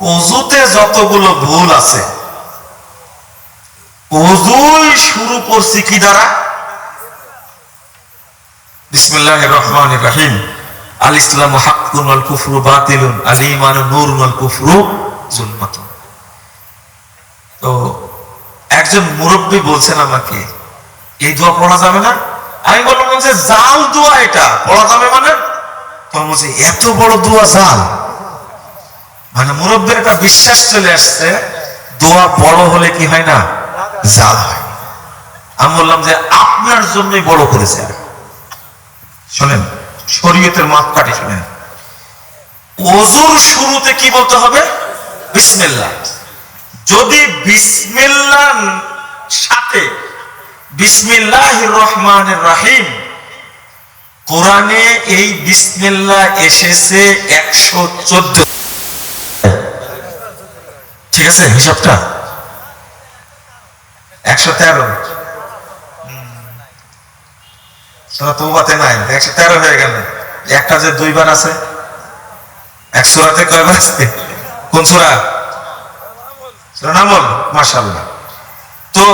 অজুতে যতগুলো ভুল আছে, অজুই শুরু করছি কি দ্বারা? বিসমিল্লাহ রহমান রাহিম। আল ইসলাম হাক্কুন আল কুফরু বাতিলুন, আল ইমান নূরুন আল কুফরু জুলমাতুন। তো একজন মুরব্বী বলছেন আমাকে, এই দোয়া পড়া যাবে না? আমি বললাম যে জাল দোয়া এটা, পড়া যাবে মানে? তখন বলছে, এত বড় দোয়া জাল মানে মুরব্বীর একটা বিশ্বাস চলে আসছে, দোয়া বড় হলে কি হয় না? জাল হয়। আমি বললাম যে আপনার জন্যই বড় করেছে শোনেন, শরীয়তের মাপকাঠি শোনেন। ওজুর শুরুতে কি বলতে হবে? বিসমিল্লাহ যদি বিসমিল্লাহ সাথে বিসমিল্লাহ রহমান রাহিম কোরআনে এই বিসমিল্লাহ এসেছে একশো চোদ্দ আছে হিসাবটা? একশো তেরো। নাই, একশো তেরো হয়ে গেল। একটা যে দুইবার আছে, এক কয়বার আছে? কোন তো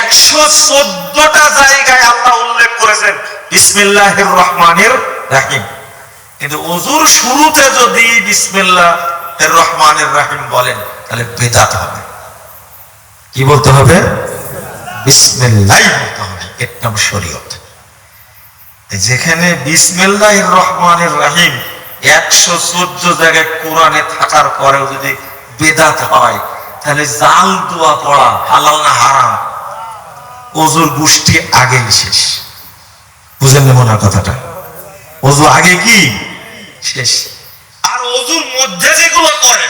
একশো চোদ্দটা জায়গায় আল্লাহ উল্লেখ করেছেন, বিসমিল্লাহির রহমানির রাহিম। কিন্তু অজুর শুরুতে যদি বিসমিল্লাহ রহমানের রাহিম বলেন তাহলে বেদাত হবে। কি বলতে হবে? বলতে হবে। এর নাম শরীয়ত। যেখানে বিসমিল্লাহ রহমানের রাহিম, একশো চোদ্দ জায়গায় কোরআনে থাকার পরেও যদি বেদাত হয়, তাহলে জাল দোয়া পড়া হালাল না হারাম? গোষ্ঠী আগে শেষ। বুঝেন না মনে কথাটা? ওজু আগে কি? শেষ। আর ওজুর মধ্যে যেগুলো করে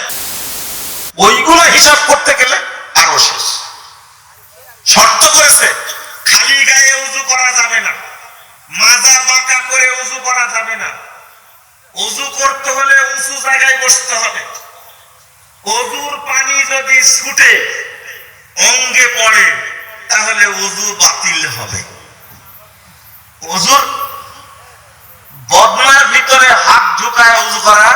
ওইগুলো হিসাব করতে গেলে আরও শেষ। শর্ত করেছে, খালি গায়ে উজু করা যাবে না। মাজা বাঁকা করে উজু করা যাবে না। উজু করতে হলে উঁচু জায়গায় বসতে হবে। অজুর পানি যদি ছুটে, অঙ্গে পড়ে, তাহলে উজু বাতিল হবে। অজুর ভিতরে হাত ঢুকায় উজু করা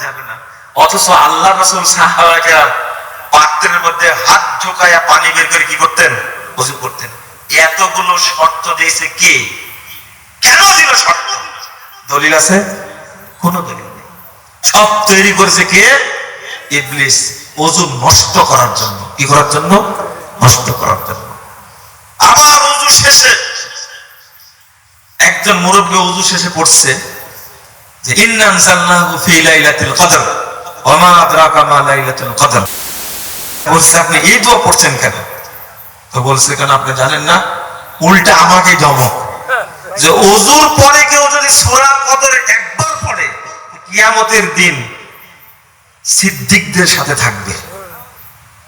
যাবে না। অথচ আল্লাহ রসুল সাহাবাহাম পাত্রের মধ্যে হাত ঢুকায়া পানি বের করে কি করতেন? উজু করতেন। এতগুলো শর্ত দিয়েছে কে? কেন দিল শর্ত? দলিল আছে? কোন দলিল নেই। সব তৈরি করেছে কে? ইবলিস। ওজু নষ্ট করার জন্য। কি করার জন্য? নষ্ট করার জন্য। আবার ওজু শেষে একজন মুরব্বী ওজু শেষে পড়ছে যে, ইন্না আনজালনাহু ফি লাইলাতিল কদর। ওয়া মা বলছে, আপনি কেন? তো বলছে, কেন আপনি জানেন না? উল্টা আমাকে পরে কেউ যদি কিয়ামতের দিন সিদ্দিকদের সাথে থাকবে।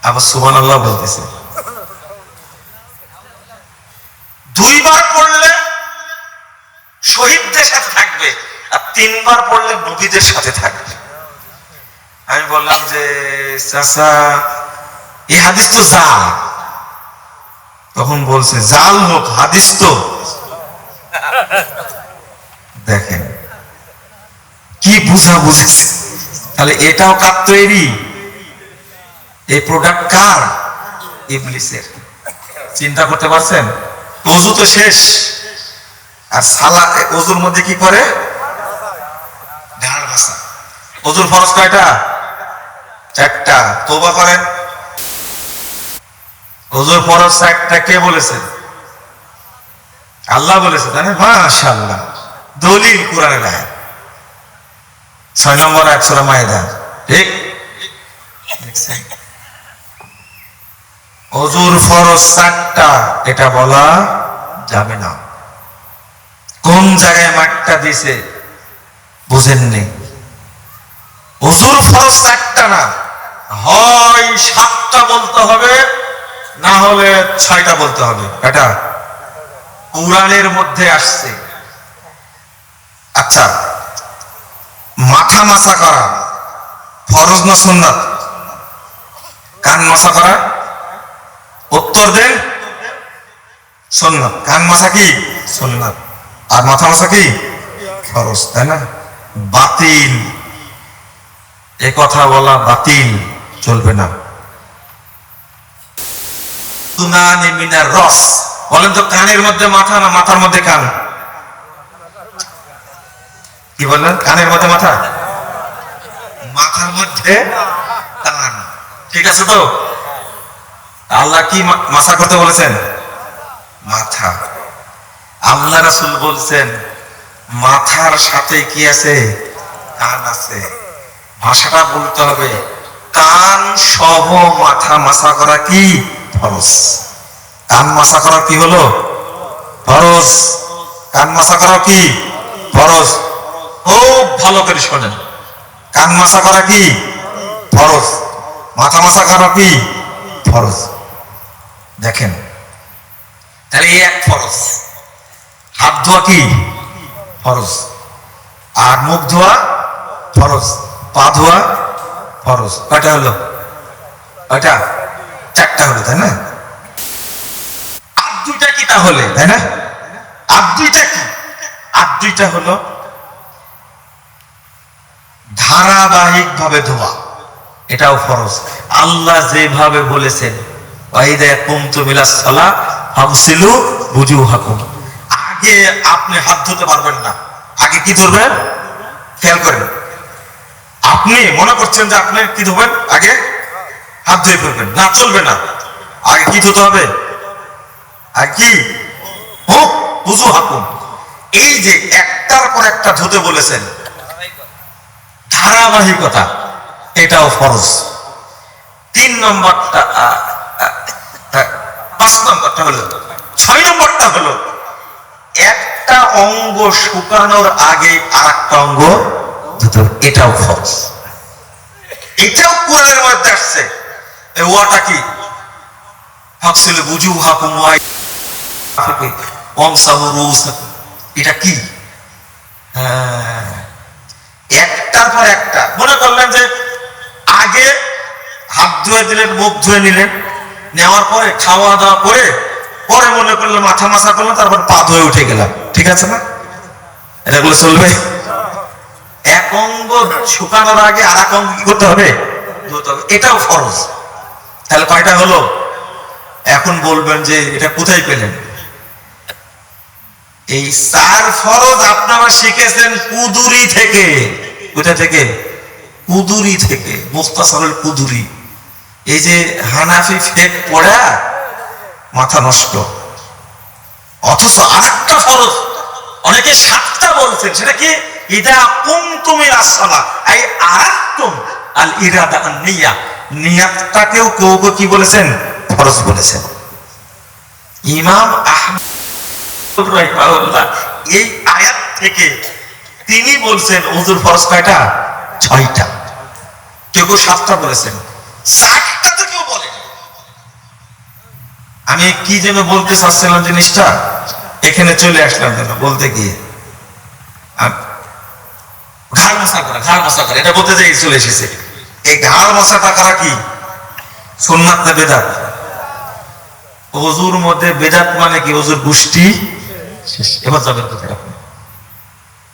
আবার সুবহানাল্লাহ বলতেছে। দুইবার পড়লে শহীদদের সাথে থাকবে, আর তিনবার পড়লে নবীদের সাথে থাকবে। বললাম যে, চাচা, এই হাদিস তো জাল। তখন বলছে, জাল হোক, হাদিস তো। দেখেন, কি বুঝা বুঝেছে তাহলে এটাও কার তৈরি? এই প্রোডাক্ট কার? ইবলিসের। চিন্তা করতে পারছেন? অজু তো শেষ। আর সালা অজুর মধ্যে কি করে? ঢাল ভাষা। অজুর ফরজ কয়টা? চারটা তোবা করেন। অজুর ফরজ চারটা কে বলেছে? আল্লাহ বলেছে, তাই না? মাশাআল্লাহ। দলিল কোরআনের আয়াত। ছয় নম্বর একশোরা মায়েদা। ঠিক? অজুর ফরজ চারটা এটা বলা যাবে না। কোন জায়গায় মাঠটা দিছে বুঝেননি। অজুর ফরজ চারটা না। হয় সাতটা বলতে হবে, না হলে ছয়টা বলতে হবে। এটা কোরআনের মধ্যে আসছে। আচ্ছা মাথা মাসা করা, ফরজ না সুন্নাত? কান মাসা করা, উত্তর দেন, সুন্নাত। কান মাসা কি? সুন্নাত। আর মাথা মাসা কি? ফরজ, তাই না? বাতিল। এ কথা বলা বাতিল। চলবে না। রস। বলেন তো, কানের মধ্যে মাথা না মাথার মধ্যে কান? কি বললেন? কানের মধ্যে মাথা? মাথার মধ্যে কান। ঠিক আছে তো? আল্লাহ কি মাথা করতে বলেছেন? মাথা। আল্লাহ রাসুল বলছেন, মাথার সাথে কি আছে? কান আছে। ভাষাটা বলতে হবে। কান সহ মাথা মাসা করা কি? ফরজ। কান মাসা করা কি হলো? ফরজ। কান মাসা করা কি? ফরজ। খুব ভালো করে শোনেন। কান মাসা করা কি? ফরজ। মাথা মাসা করা কি? ফরজ। দেখেন। তাহলে এই এক ফরজ। হাত ধোয়া কি? ফরজ। আর মুখ ধোয়া? ফরজ। পা ধোয়া? ফরজ কয়টা হলো। কয়টা চারটা হলো, তাই না? আর দুইটা কি তাহলে, তাই না? আর দুইটা কি? আর দুইটা হলো ধারাবাহিক ভাবে ধোয়া। এটাও ফরজ। আল্লাহ যেভাবে বলেছেন আগে আপনি হাত ধুতে পারবেন না। আগে কি ধরবেন? খেয়াল করেন। আপনি মনে করছেন যে আপনি কি ধোবেন? আগে হাত ধুয়ে ফেলবেন। না, চলবে না। আগে কি ধুতে হবে? আর কি? হোক বুঝু হাকুম এই যে একটার পর একটা ধুতে বলেছেন, ধারাবাহিকতা, এটাও ফরজ। তিন নম্বরটা পাঁচ নম্বরটা হলো, ছয় নম্বরটা হলো, একটা অঙ্গ শুকানোর আগে আর একটা অঙ্গ হবে। এটাও ফরজ এটাও কোরআনের মধ্যে আসছে। এই ওয়াটা কি? ফাকসিল বুজু হাকুম ওয়াই রুসাকুম এটা কি? হ্যাঁ। একটার পর একটা। মনে করলেন যে আগে হাত ধুয়ে দিলেন, মুখ ধুয়ে নিলেন। নেওয়ার পরে, খাওয়া দাওয়া করে পরে মনে করলেন মাথা মাথা করলেন, তারপর পা ধুয়ে উঠে গেলাম। ঠিক আছে না? এটাগুলো চলবে? এক অঙ্গ শুকানোর আগে আর এক অঙ্গ কি করতে হবে? এটাও ফরজ। তাহলে কয়টা হলো? এখন বলবেন যে এটা কোথায় পেলেন? এই চার ফরজ আপনারা শিখেছেন কুদুরি থেকে। কোথা থেকে? কুদুরি থেকে মুস্তাসরুল কুদুরি। এই যে হানাফি ফেক পড়া, মাথা নষ্ট। অথচ আরেকটা ফরজ, অনেকে সাতটা বলছেন, সেটা কি? কি বলেছেন? তিনি বলছেন ওজুর ফরজ কয়টা? ছয়টা। কেউ কেউ সাতটা বলেছেন। চারটা তো কেউ বলে আমি কি যেন বলতে চাচ্ছিলাম জিনিসটা? এখানে চলে আসলাম যেন বলতে গিয়ে। ঘাড় এটা বলতে চাই চলে এসেছে। এই ঘাড় কি? না বেদাত? অজুর মধ্যে বেদাত মানে কি? অজুর গোষ্ঠী। এবার যাবেন কোথায়